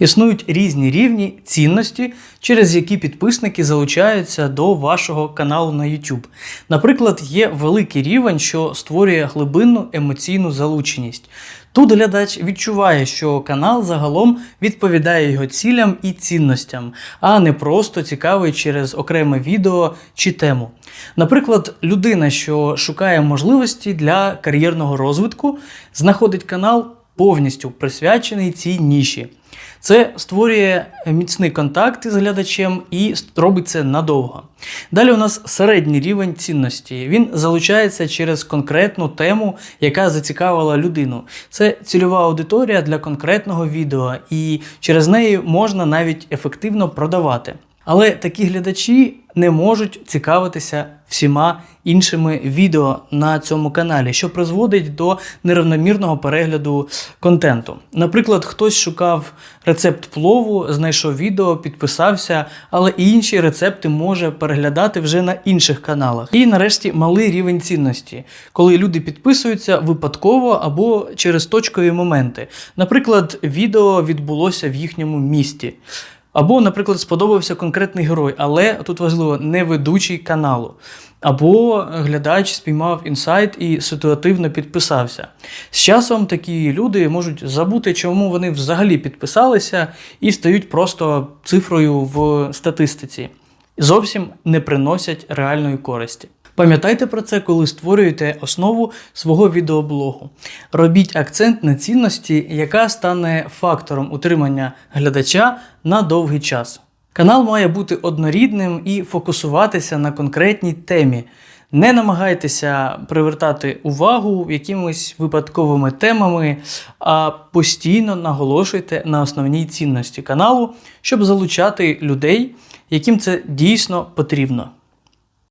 Існують різні рівні цінності, через які підписники залучаються до вашого каналу на YouTube. Наприклад, є великий рівень, що створює глибинну емоційну залученість. Тут глядач відчуває, що канал загалом відповідає його цілям і цінностям, а не просто цікавий через окреме відео чи тему. Наприклад, людина, що шукає можливості для кар'єрного розвитку, знаходить канал повністю присвячений цій ніші. Це створює міцний контакт із глядачем і робить це надовго. Далі у нас середній рівень цінності. Він залучається через конкретну тему, яка зацікавила людину. Це цільова аудиторія для конкретного відео, і через неї можна навіть ефективно продавати. Але такі глядачі не можуть цікавитися всіма іншими відео на цьому каналі, що призводить до нерівномірного перегляду контенту. Наприклад, хтось шукав рецепт плову, знайшов відео, підписався, але і інші рецепти може переглядати вже на інших каналах. І нарешті малий рівень цінності, коли люди підписуються випадково або через точкові моменти. Наприклад, відео відбулося в їхньому місті. Або, наприклад, сподобався конкретний герой, але тут важливо не ведучий каналу. Або глядач спіймав інсайт і ситуативно підписався. З часом такі люди можуть забути, чому вони взагалі підписалися, і стають просто цифрою в статистиці. Зовсім не приносять реальної користі. Пам'ятайте про це, коли створюєте основу свого відеоблогу. Робіть акцент на цінності, яка стане фактором утримання глядача на довгий час. Канал має бути однорідним і фокусуватися на конкретній темі. Не намагайтеся привертати увагу якимись випадковими темами, а постійно наголошуйте на основній цінності каналу, щоб залучати людей, яким це дійсно потрібно.